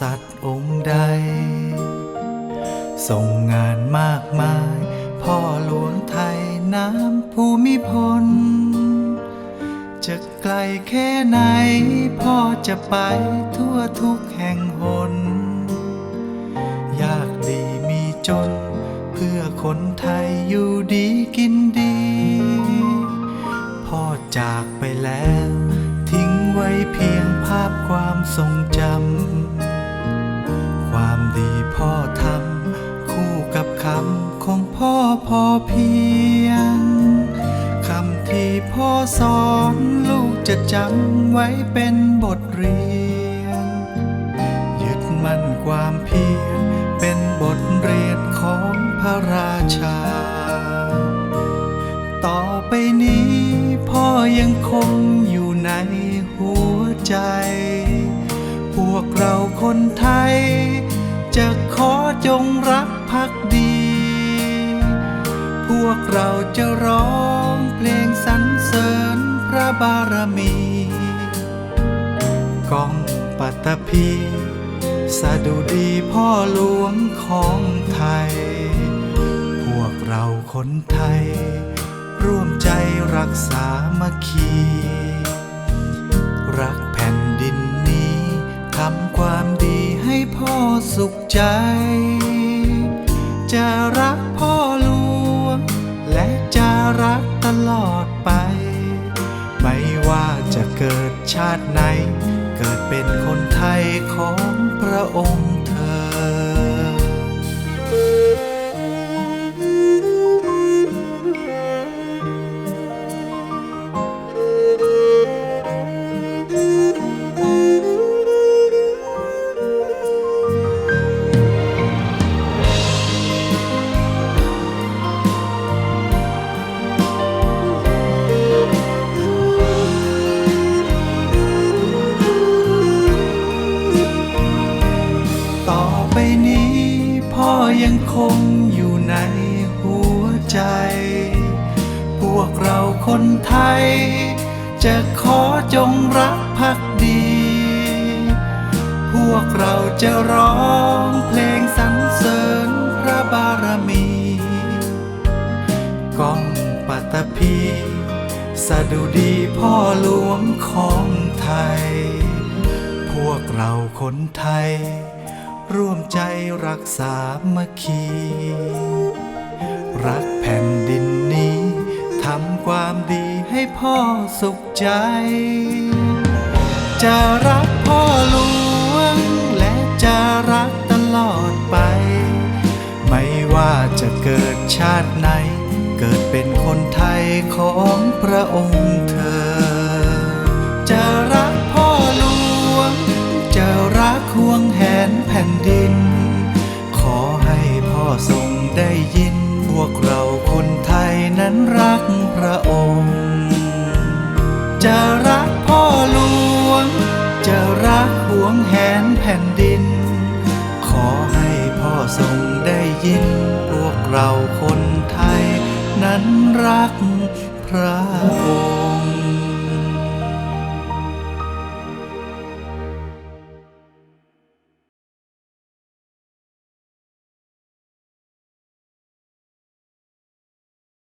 ษัตริย์องค์ใด ส่งงานมากมาย พ่อหลวงไทยน้ำภูมิพล จะไกลแค่ไหน พ่อจะไปทั่วทุกแห่งหน ยากดีมีจน เพื่อคนไทยอยู่ดีกินดี พ่อจากไปแล้วทิ้งไว้เพียงภาพความทรงจำ ความดีพ่อทำคู่กับคำของพ่อพอเพียงคำที่พ่อสอนลูกจะจำไว้เป็นบทเรียน ยึดมั่นความเพียรเป็นบทเรียนของพระราชา ต่อไปนี้พ่อยังคงอยู่ในหัวใจ วกเราคนไทย จะขอจงรักภักดี พวกเราจะร้องเพลงสรรเสริญพระบารมีกองปัตตภีสดุดีพ่อหลวงของไทย พวกเราคนไทย ร่วมใจรักษามัคคี รักำความดีให้พ่อสุขใจ จะรักพ่อหลวง และจะรักตลอดไป ไม่ว่าจะเกิดชาติไหน เกิดเป็นคนไทยของพระอง ยังคงอยู่ในหัวใจ พวกเราคนไทย จะขอจงรักภักดี พวกเราจะร้องเพลงสรรเสริญพระบารมีก้องปัตตภีสดุดีพ่อหลวงของไทย พวกเราคนไทย ร่วมใจรักษามัคคี รักแผ่นดินนี้ ทำความดีให้พ่อสุขใจ จะรักพ่อหลวง และจะรักตลอดไป ไม่ว่าจะเกิดชาติไหน เกิดเป็นคนไทยของพระองค์เธอ พ่อทรงได้ยินพวกเราคนไทยนั้นรักพระองค์ จะรักพ่อหลวง จะรักห่วงแหนแผ่นดิน ขอให้พ่อทรงได้ยิน พวกเราคนไทยนั้นรักพระองค์